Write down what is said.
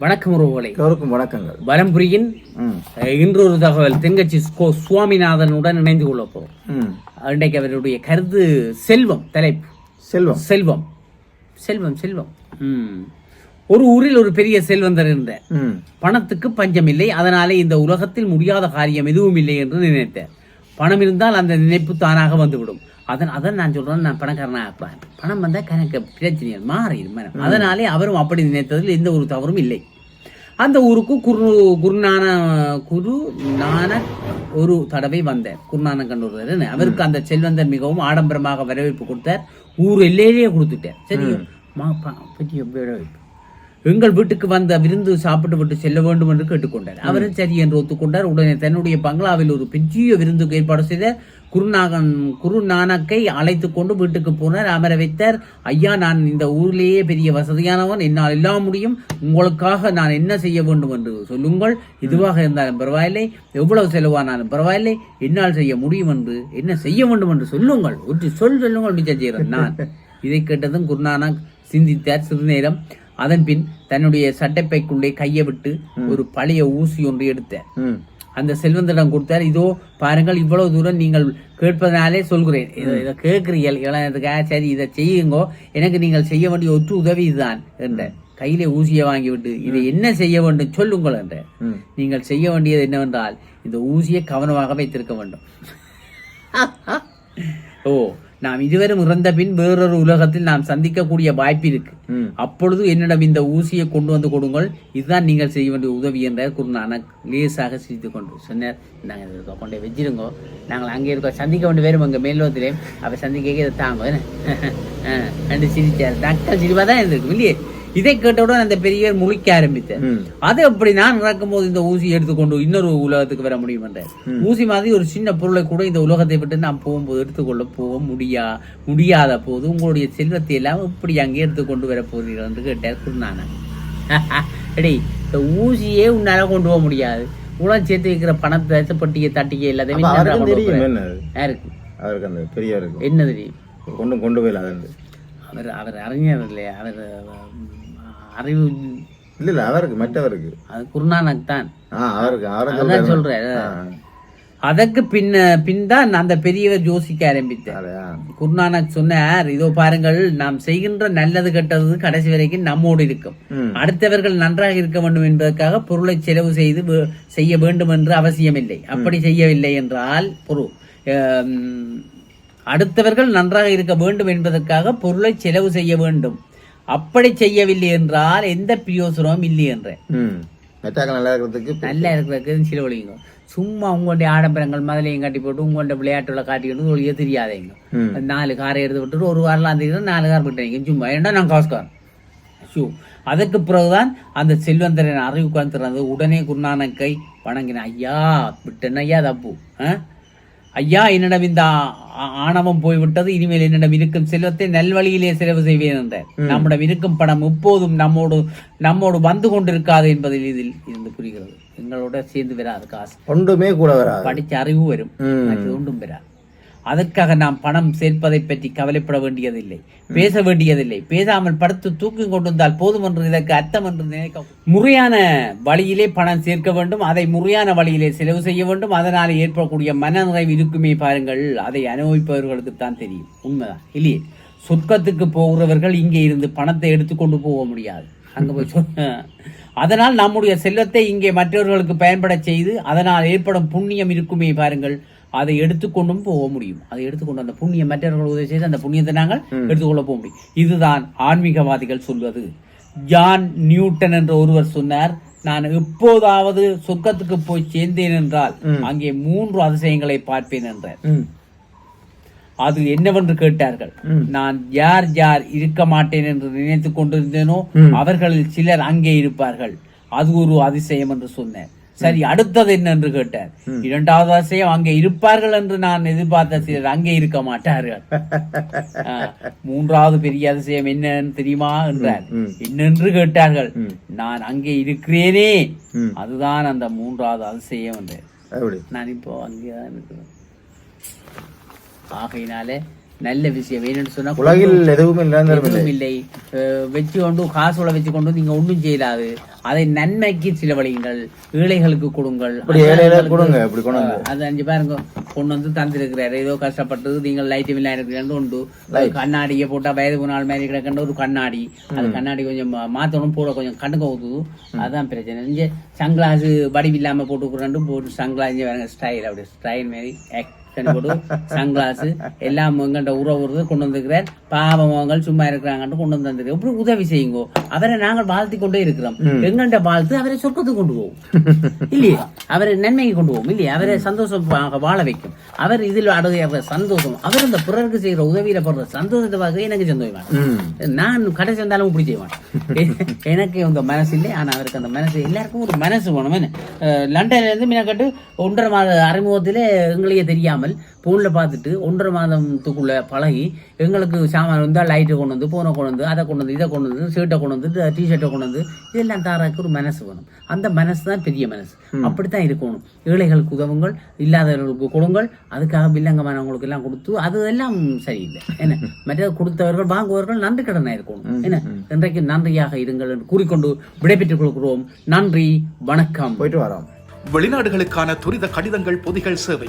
வணக்கம் உறவுகளை. எல்லோருக்கும் வணக்கங்கள். அஹ், இன்றொரு தகவல் தென்கட்சி சுவாமிநாதனுடன் இணைந்து கொள்ள போறோம். ம். இன்றைக்கு அவருடைய கருத்து செல்வம் தலைப்பு. செல்வம். செல்வம். செல்வம் செல்வம். ஒரு ஊரில் ஒரு பெரிய செல்வந்தர் இருந்தார் பணத்துக்கு பஞ்சம் இல்லை அதனாலே இந்த உலகத்தில் முடியாத காரியம் எதுவும் இல்லை என்று நினைத்தார் பணம் இருந்தால் அந்த நினைப்பு தானாக வந்துவிடும். அதன் அதான் நான் சொல்றேன் நான் பணக்காரனா பணம் வந்தால் கணக்கு பிரச்சனை மாறிடும் மனம். அதனாலே அவரும் அப்படி நினைத்ததில் எந்த ஒரு தவறும் இல்லை. அந்த ஊருக்கு குரு குருநான குரு நானக் ஒரு தடவை வந்தார். குருநானக் கண்டூர் அவருக்கு அந்த செல்வந்தர் மிகவும் ஆடம்பரமாக வரவேற்பு கொடுத்தார். ஊர் எல்லையிலேயே கொடுத்துட்டார். சரி மா. ப- பெரிய வரவேற்பு? எங்கள் வீட்டுக்கு வந்த விருந்து சாப்பிட்டு விட்டு செல்ல வேண்டும் என்று கேட்டுக்கொண்டார். அவரும் சரி என்று ஒத்துக்கொண்டார். உடனே தன்னுடைய பங்களாவில் ஒரு பெரிய விருந்துக்கு ஏற்பாடு செய்த குருநாகன் குரு நானக்கை அழைத்து கொண்டு வீட்டுக்கு போனார். அமர வைத்தார். ஐயா நான் இந்த ஊரிலேயே பெரிய வசதியானவன். என்னால் எல்லாம் முடியும். உங்களுக்காக நான் என்ன செய்ய வேண்டும் என்று சொல்லுங்கள். இதுவாக இருந்தாலும் பரவாயில்லை. எவ்வளவு செலவானாலும் பரவாயில்லை. என்னால் செய்ய முடியும் என்று என்ன செய்ய வேண்டும் என்று சொல்லுங்கள். ஒரு சொல் சொல்லுங்கள் செய்கிறேன் நான் இதை கேட்டதும் குருநானக் சிந்தித்தார் சிறிது நேரம் அதன் பின் தன்னுடைய சட்டைப்பைக்குள்ளே கையை விட்டு ஒரு பழைய ஊசி ஒன்று எடுத்தார் ம். அந்த செல்வந்திடம் கொடுத்தார் இதோ பாருங்கள் இவ்வளவு தூரம் நீங்கள் கேட்பதனாலே சொல்கிறேன். இதை கேட்கிறீர்கள். இளநதுக்காக சரி இதை செய்யுங்கோ. எனக்கு நீங்கள் செய்ய வேண்டிய ஒற்று உதவி இதுதான் என்ற கையிலே ஊசியை வாங்கிவிட்டு இதை என்ன செய்ய வேண்டும் சொல்லுங்கள் என்ற நீங்கள் செய்ய வேண்டியது என்னவென்றால் இந்த ஊசியை கவனமாக வைத்திருக்க வேண்டும். ஓ நாம் இதுவரை இறந்த பின் வேறொரு உலகத்தில் நாம் சந்திக்கக்கூடிய வாய்ப்பு இருக்கு. அப்பொழுது என்னிடம் இந்த ஊசியை கொண்டு வந்து கொடுங்கள். இதுதான் நீங்கள் செய்ய வேண்டிய உதவி என்ற குருநானக் லேசாக சிரித்து கொண்டு சொன்னார். நாங்கள் இதை கொண்டே வச்சிருங்கோ. நாங்கள் அங்கே இருக்கோம். சந்திக்க வேண்டிய பேரும் எங்கள் மேலோகத்திலே அவ சந்திக்க இதை தாங்க ரெண்டு சிரிச்சார் டாக்டர் சிரிப்பா தான் இருந்திருக்கும் இல்லையே? இதை கேட்டவுடன் அந்த பெரியவர் முழிக்க ஆரம்பித்தார். அது அப்படி நான் நடக்கும்போது இந்த ஊசி எடுத்துக்கொண்டு இன்னொரு உலகத்துக்கு வர முடியும் என்றார். ஊசி மாதிரி ஒரு சின்ன பொருளை கூட இந்த உலகத்தை விட்டு நாம் போகும்போது எடுத்துக்கொள்ள போக முடியா முடியாத போது உங்களுடைய செல்வத்தை எல்லாம் இப்படி அங்கே எடுத்துக்கொண்டு வர போகிறீர்கள் என்று கேட்டார் குருநானன். எடே இந்த ஊசியே உன்னால கொண்டு போக முடியாது. உலகம் சேர்த்து வைக்கிற பணத்தை பட்டியை தட்டியை எல்லாத்தையும்? யாருக்கு? அவருக்கு அந்த பெரியவருக்கு என்ன தெரியும்? கொண்டு கொண்டு அது அவர் அவர் அறிஞர் இல்லையா? அவர் அறிவு இல்ல இல்ல அவருக்கு மற்றவருக்கு. அது குருநானக் தான். அவருக்கு அவருக்கு. சொல்றேன் அதற்கு பின்ன பின் தான் அந்த பெரியவர் யோசிக்க ஆரம்பித்தார்? குருநானக் சொன்னார் இதோ பாருங்கள் நாம் செய்கின்ற நல்லது கெட்டது கடைசி வரைக்கும் நம்மோடு இருக்கும். அடுத்தவர்கள் நன்றாக இருக்க வேண்டும் என்பதற்காக பொருளை செலவு செய்து செய்ய வேண்டும் என்று அவசியமில்லை. அப்படி செய்யவில்லை என்றால் பொருள் அடுத்தவர்கள் நன்றாக இருக்க வேண்டும் என்பதற்காக பொருளை செலவு செய்ய வேண்டும். அப்படி செய்யவில்லை என்றால் எந்த பிரயோசனமும் இல்லை என்றேன். மெட்டாக்கள் நல்லா இருக்கிறதுக்கு நல்லா இருக்கிறதுக்கு செலவழிங்க சும்மா உங்களுடைய ஆடம்பரங்கள் முதலையும் கட்டி போட்டு உங்களுடைய விளையாட்டுல காட்டிக்கிட்டு ஒழிய தெரியாதீங்க நாலு காரை எடுத்து விட்டுட்டு ஒரு வாரலாம் தெரியுது நாலு கார் விட்டுறீங்க சும்மா ஏன்னா நான் காசுக்காரன் ஷூ அதுக்கு பிறகுதான் அந்த செல்வந்தரின் அறிவுக்கு வந்துடுறது உடனே குருநானக்கை வணங்கின ஐயா விட்டேன் ஐயா தப்பு. ஆ? ஐயா என்னிடம் இந்த ஆணவம் போய்விட்டது இனிமேல் என்னிடம் இருக்கும் செல்வத்தை நல்வழியிலே செலவு செய்வேன் என்றார். நம்மிடம் இருக்கும் பணம் எப்போதும் நம்மோடு நம்மோடு வந்து கொண்டிருக்காது என்பதில் இதில் இருந்து புரிகிறது. எங்களோட சேர்ந்து வராது காசு. ஒன்றுமே கூட வராது. படிச்ச அறிவு வரும். ஒன்றும் வராது. அதற்காக நாம் பணம் சேர்ப்பதை பற்றி கவலைப்பட வேண்டியதில்லை. பேச வேண்டியதில்லை. பேசாமல் படுத்து தூக்கி கொண்டிருந்தால் போதும் என்று இதற்கு அர்த்தம் என்று நினைக்க முறையான வழியிலே பணம் சேர்க்க வேண்டும். அதை முறையான வழியிலே செலவு செய்ய வேண்டும். அதனால் ஏற்படக்கூடிய மனநிறைவு இருக்குமே பாருங்கள். அதை அனுபவிப்பவர்களுக்கு தான் தெரியும். உண்மைதான். இல்லையே? சொர்க்கத்துக்கு போகிறவர்கள் இங்கே இருந்து பணத்தை எடுத்துக்கொண்டு போக முடியாது. அங்க போய் அதனால் நம்முடைய செல்வத்தை இங்கே மற்றவர்களுக்கு பயன்பட செய்து அதனால் ஏற்படும் புண்ணியம் இருக்குமே பாருங்கள். அதை எடுத்துக்கொண்டும் போக முடியும். அதை எடுத்துக்கொண்டு அந்த புண்ணியம் மற்றவர்கள் உதவி செய்து அந்த புண்ணியத்தை நாங்கள் எடுத்துக்கொள்ள போக முடியும். இதுதான் ஆன்மீகவாதிகள் சொல்வது. ஜான் நியூட்டன் என்ற ஒருவர் சொன்னார் நான் எப்போதாவது சொர்க்கத்துக்கு போய் சேர்ந்தேன் என்றால் அங்கே மூன்று அதிசயங்களை பார்ப்பேன் என்றார். அது என்னவென்று கேட்டார்கள்? நான் யார் யார் இருக்க மாட்டேன் என்று நினைத்துக் கொண்டிருந்தேனோ அவர்களில் சிலர் அங்கே இருப்பார்கள். அது ஒரு அதிசயம் என்று சொன்னேன் சரி அடுத்தது என்ன என்று கேட்டார் இரண்டாவது அதிசயம் அங்கே இருப்பார்கள் என்று நான் எதிர்பார்த்த சிலர் அங்கே இருக்க மாட்டார்கள். மூன்றாவது பெரிய அதிசயம் என்னன்னு தெரியுமா என்றார். என்னென்று கேட்டார்கள். நான் அங்கே இருக்கிறேனே. அதுதான் அந்த மூன்றாவது அதிசயம் எப்படி நான் இப்போ அங்கேதான் இருக்கிறேன். ஆகையினாலே நல்ல விஷயம். வேணும்னு சொன்னா உலகில் எதுவும் எதுவும் இல்லை. வச்சு கொண்டு காசோட வச்சு கொண்டு நீங்க ஒண்ணும் செய்யலாது அதை நன்மைக்கு செலவழியுங்கள். ஏழைகளுக்கு கொடுங்கள். அது அஞ்சு பாருங்க கொண்டு வந்து தந்திருக்கிறாரு. ஏதோ கஷ்டப்பட்டு நீங்கள் லைட் இல்லா இருக்கிறது உண்டு. கண்ணாடியை போட்டா வயது நாள் மாதிரி கிடக்கின்ற ஒரு கண்ணாடி. அது கண்ணாடி கொஞ்சம் மாத்தணும் போட கொஞ்சம் கண்ணுக்கு ஊத்துது அதான் பிரச்சனை. இங்க சங்கிளாஸ் வடிவில்லாம போட்டுக்கிறேன் போட்டு சங்கிளாஸ் வேற ஸ்டைல் அப்படி ஸ்டைல் மாதிரி போட்டு சங்கிளாஸ் எல்லாம் எங்கள்கிட்ட உறவு கொண்டு வந்திருக்கிறார் பாவம் சும்மா இருக்கிறாங்கன்னு கொண்டு வந்து வந்திருக்கிறோம் இப்படி உதவி செய்யுங்கோ அவரை நாங்கள் வாழ்த்தி கொண்டே இருக்கிறோம் எங்கள்கிட்ட வாழ்த்து அவரை சொர்க்கத்துக்கு கொண்டு போவோம் இல்லையே அவரை நன்மைக்கு கொண்டு போவோம் இல்லையே அவரை சந்தோஷமாக வாழ வைக்கும் அவர் இதில் அடைகிற சந்தோஷம் அவர் இந்த பிறருக்கு செய்கிற உதவியில படுற சந்தோஷத்தை பார்க்க எனக்கு சந்தோஷம் நான் கடைசி வந்தாலும் இப்படி செய்வேன் எனக்கு அந்த மனசு இல்லை ஆனா அவருக்கு அந்த மனசு எல்லாருக்கும் ஒரு மனசு வேணும் என்ன அஹ் லண்டன்ல இருந்து மீனக்கட்டு ஒன்றரை மாத அறிமுகத்திலே எங்களையே தெரியாமல் போன்ல பார்த்துட்டு ஒன்றரை மாதத்துக்குள்ள பழகி எங்களுக்கு சாமான் வந்தா லைட்டை கொண்டு வந்து போனை கொண்டு வந்து அதை கொண்டு வந்து இதை கொண்டு வந்து ஷர்ட்டை கொண்டு வந்து டிஷர்ட்டை கொண்டு வந்து இதெல்லாம் தாராக்கு ஒரு மனசு வேணும். அந்த மனசு தான் பெரிய மனசு. அப்படித்தான் இருக்கணும். ஏழைகளுக்கு உதவுங்கள் இல்லாதவர்களுக்கு கொடுங்கள் அதுக்காக வில்லங்கமானவங்களுக்கு எல்லாம் கொடுத்து அது எல்லாம் சரியில்லை. என்ன? மற்ற கொடுத்தவர்கள் வாங்குவவர்கள் நன்றி கடனாக இருக்கணும். என்ன? இன்றைக்கு நன்றியாக இருங்கள் என்று கூறிக்கொண்டு விடைபெற்றுக் கொள்கிறோம். நன்றி வணக்கம். போயிட்டு வரோம். வெளிநாடுகளுக்கான துரித கடிதங்கள் பொதிகள் சேவை.